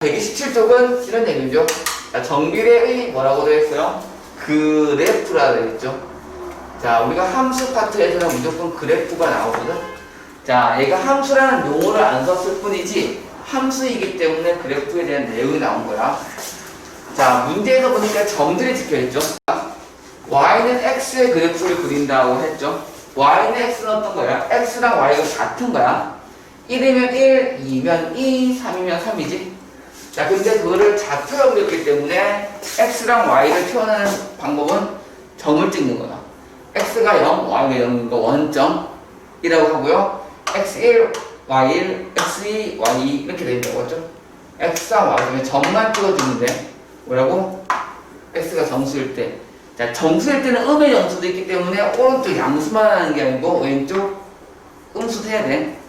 127쪽은 이런 얘기죠. 자, 정비례의 뭐라고 되어 있어요? 그래프라 되어 있죠. 자, 우리가 함수 파트에서는 무조건 그래프가 나오거든. 자, 얘가 함수라는 용어를 안 썼을 뿐이지 함수이기 때문에 그래프에 대한 내용이 나온 거야. 자, 문제에서 보니까 점들이 찍혀 있죠. y는 x의 그래프를 그린다고 했죠. y는 x는 어떤 거야? x랑 y가 같은 거야. 1이면 1, 2면 2, 3이면 3이지. 자, 근데 그거를 좌표로 그렸기 때문에 x랑 y를 표현하는 방법은 점을 찍는 거야. x가 0, y가 0인 거 원점이라고 하고요. x1, y1, x2, y2 이렇게 돼 있다고 했죠. x와 y 중에 점만 찍어주는데 뭐라고? x가 정수일 때. 자, 정수일 때는 음의 정수도 있기 때문에 오른쪽 양수만 하는 게 아니고 왼쪽 음수도 해야 돼.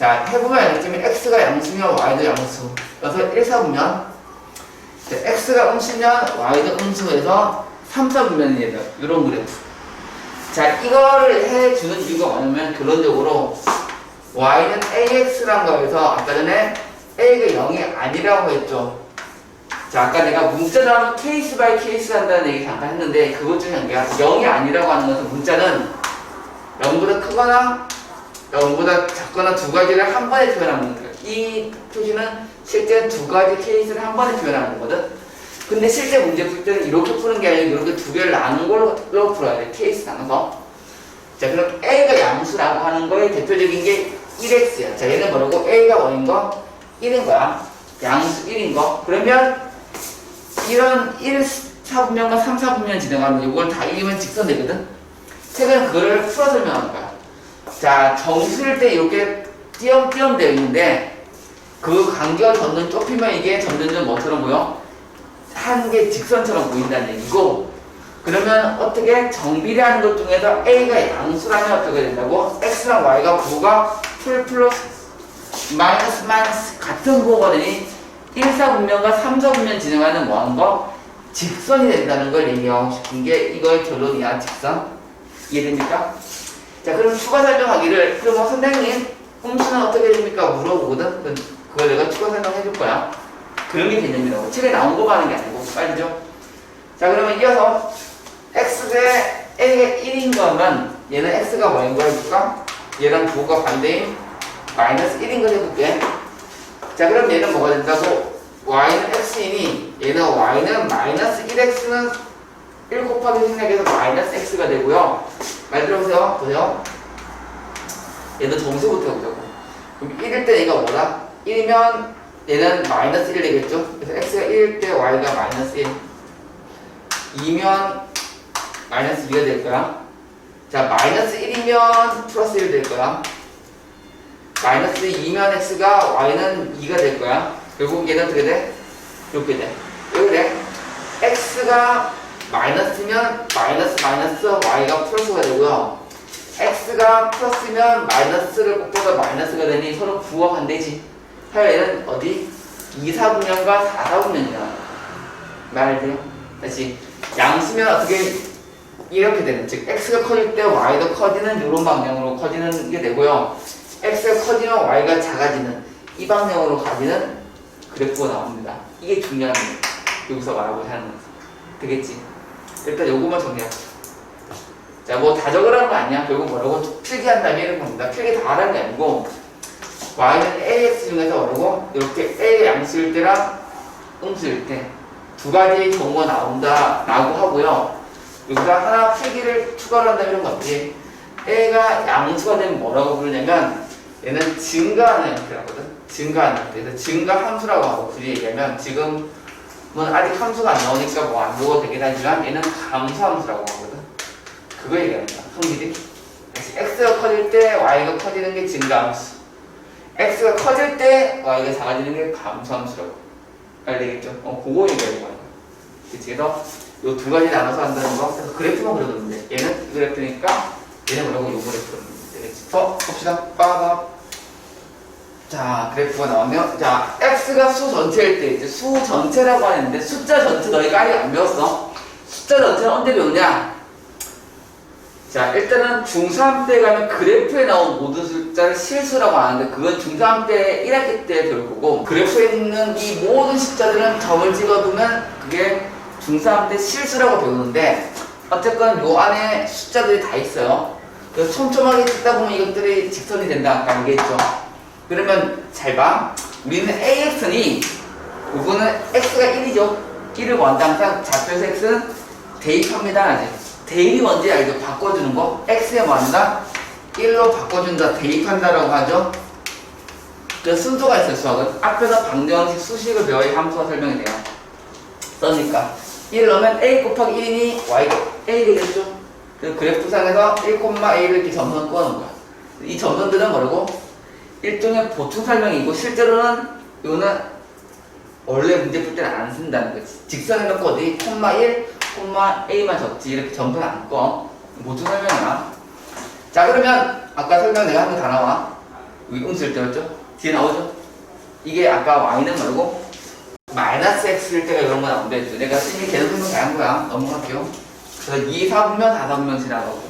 자, 해보면 알겠지만 x가 양수면 y도 양수. 그래서 1, 4 보면 x가 음수면 y도 음수에서 3, 4 보면 얘들 이런 그래프. 자, 이거를 해주는 이유가 뭐냐면 결론적으로 y는 ax란 거에서 아까 전에 a가 0이 아니라고 했죠. 자, 아까 내가 문자로 케이스 바이 케이스 한다는 얘기 잠깐 했는데 그것 중에 한 개야. 0이 아니라고 하는 것은 문자는 0보다 크거나 0보다 작거나 두 가지를 한 번에 표현하는 거예요. 이 표시는 실제 두 가지 케이스를 한 번에 표현하는 거거든. 근데 실제 문제 풀 때는 이렇게 푸는 게 아니고 이렇게 두 개를 나눈 걸로 풀어야 돼. 케이스 나눠서. 자, 그럼 A가 양수라고 하는 거의 대표적인 게 1x야. 자, 얘는 뭐라고? A가 1인 거, 1인 거야. 양수 1인 거. 그러면 이런 1, 4분면과 3, 4분면 진행하면 이걸 다 1이면 직선 되거든? 책은 그거를 풀어 설명하는 거야. 자, 정수일 때 이렇게 띄엄띄엄 되어 있는데 그 간격을 점점 좁히면 이게 점점점 뭐처럼 보여? 한 개 직선처럼 보인다는 얘기고 그러면 어떻게 정비례하는 것 중에서 A가 양수라면 어떻게 된다고? X랑 Y가 부호가 풀 플러스 마이너스 마이너스 같은 부호가 되니 1, 4분면과 3, 4분면 진행하는 뭐하는 거? 직선이 된다는 걸 얘기하고 싶은 게 이거의 결론이야 직선 이해됩니까? 자 그럼 추가 설명하기를 그럼 뭐 선생님 음수는 어떻게 됩니까? 물어보거든 그걸 내가 추가 설명해 줄 거야 그런 게 개념이라고 책에 나온 거 가는 게 아니고 빨리죠 자 그러면 이어서 x 대 a가 1인 거면 얘는 x가 뭐인 거 해볼까? 얘랑 부호가 반대인 마이너스 1인 거 해볼게 자 그럼 얘는 뭐가 된다고? y는 x이니 얘는 y는 마이너스 1x는 1 곱하기 생략해서 마이너스 x가 되고요 말 들어보세요 보세요 얘는 정수부터 해보자고 그럼 1일 때 얘가 뭐다? 1이면 얘는 마이너스 1 되겠죠? 그래서 x가 1일 때 y가 마이너스 1 2면 마이너스 2가 될 거야 자 마이너스 1이면 플러스 1 될 거야 마이너스 2면 x가 y는 2가 될 거야. 결국 얘는 어떻게 돼? 이렇게 돼. 왜 그래? x가 마이너스면 마이너스 마이너스 y가 플러스가 되고요. x가 플러스면 마이너스를 곱해서 마이너스가 되니 서로 부호가 반대지. 하여 얘는 어디? 2, 4분면과 4, 4분면이야. 말 돼요? 다시 양수면 어떻게 이렇게 되는 즉 x가 커질 때 y도 커지는 이런 방향으로 커지는 게 되고요. x가 커지면 y가 작아지는 이 방향으로 가지는 그래프가 나옵니다. 이게 중요한 여기서 말하고 하는 거죠. 되겠지? 일단 요거만 정리하자. 자, 뭐 다 적으라는 거 아니야. 결국 뭐라고 필기한 다음에 이런 겁니다. 필기 다 하라는 게 아니고 y는 ax 중에서 뭐라고 이렇게 a 양수일 때랑 음수일 때 두 가지의 경우가 나온다 라고 하고요. 여기서 하나 필기를 추가로 한다면 이런 거 없지. a가 양수가 되면 뭐라고 부르냐면 얘는 증가하는 형태라거든. 증가하는 형태. 그래서 증가 함수라고 하고 굳이 얘기하면 지금 은 아직 함수가 안 나오니까 뭐안 적어도 되긴 하지만 얘는 감수 함수라고 하거든. 그거 거야. 성질이. 그래서 x가 커질 때 y가 커지는 게 증가 함수. x가 커질 때 y가 작아지는 게 감수 함수라고. 알겠죠? 어, 그거 얘기하는 거야. 그치? 그래서 요 두 가지 나눠서 한다는 거. 그래서 그래프만 그려뒀는데 얘는 이 그래프니까 얘는 뭐라고 요 그래프로. 더 봅시다. 빠바. 자, 그래프가 나오면 자, x가 수 전체일 때 이제 수 전체라고 하는데 숫자 전체 너희가 아직 안 배웠어. 숫자 전체는 언제 배우냐? 자, 일단은 중3 때 가면 그래프에 나온 모든 숫자를 실수라고 하는데 그건 중3 때 1학기 때 배울 거고 그래프에 있는 이 모든 숫자들은 점을 찍어두면 그게 중3 때 실수라고 배우는데 어쨌건 요 안에 숫자들이 다 있어요. 그래서 촘촘하게 찍다 보면 이것들이 직선이 된다 아까 얘기했죠. 그러면 잘 봐. 우리는 AX니 이거는 X가 1이죠. 1을 원당상 좌표에서 X는 대입합니다. 아직. 대입이 뭔지 알죠? 바꿔주는 거. X에 뭐 한다? 1로 바꿔준다. 대입한다라고 하죠. 그 순서가 있어요, 수학은. 앞에서 방정식 수식을 배워야 함수가 설명이 돼요. 써니까. 1 넣으면 A 곱하기 1이니 Y, A 되겠죠? 그 그래프상에서 1,A를 이렇게 점선 꼬아놓은 거야. 이 점선들은 뭐라고? 일종의 보충 설명이고, 실제로는 이거는 원래 문제 풀 때는 안 쓴다는 거지. 직선에 넣고 어디, 콤마 1, 콤마 A만 적지. 이렇게 점선 안 꺼. 보충 설명이야. 자, 그러면 아까 설명 내가 한 거 다 나와. 여기 음수일 때였죠? 뒤에 나오죠? 이게 아까 Y는 말고 마이너스 X일 때가 이런 거 했죠. 내가 이미 계속 설명 다한 거야. 넘어갈게요. 그래서 2, 3분면 4, 3분면 지나가고